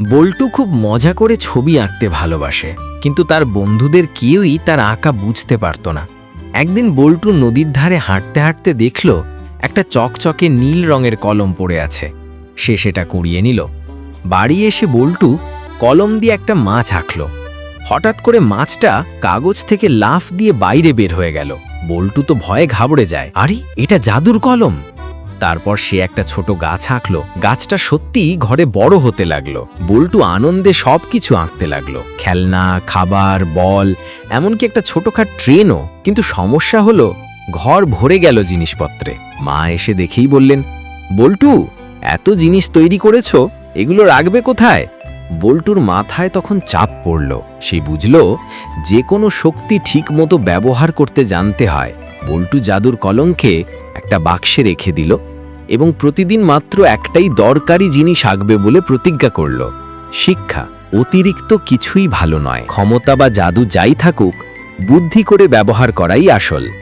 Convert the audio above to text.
বল্টু খুব মজা করে ছবি আঁকতে ভালোবাসে, কিন্তু তার বন্ধুদের কেউই তার আঁকা বুঝতে পারত না। একদিন বল্টু নদীর ধারে হাঁটতে হাঁটতে দেখল, একটা চকচকে নীল রঙের কলম পড়ে আছে। সে সেটা কুড়িয়ে নিল। বাড়ি এসে বল্টু কলম দিয়ে একটা মাছ আঁকল। হঠাৎ করে মাছটা কাগজ থেকে লাফ দিয়ে বাইরে বের হয়ে গেল। বল্টু তো ভয়ে ঘাবড়ে যায়। আরে, এটা জাদুর কলম! তারপর সে একটা ছোট গাছ আঁকলো। গাছটা সত্যিই ঘরে বড় হতে লাগল। বল্টু আনন্দে সবকিছু আঁকতে লাগল। খেলনা, খাবার, বল, এমনকি একটা ছোটখাট ট্রেনও। কিন্তু সমস্যা হলো, ঘর ভরে গেল জিনিসপত্রে। মা এসে দেখেই বললেন, বল্টু, এত জিনিস তৈরি করেছ? এগুলো রাখবে কোথায়? বল্টুর মাথায় তখন চাপ পড়ল। সে বুঝল, যে কোনো শক্তি ঠিকমতো ব্যবহার করতে জানতে হয়। বল্টু জাদুর কলঙ্কে একটা বাক্সে রেখে দিল এবং প্রতিদিন মাত্র একটাই দরকারি জিনিস আঁকবে বলে প্রতিজ্ঞা করল। শিক্ষা অতিরিক্ত কিছুই ভালো নয়। ক্ষমতা বা জাদু যাই থাকুক, বুদ্ধি করে ব্যবহার করাই আসল।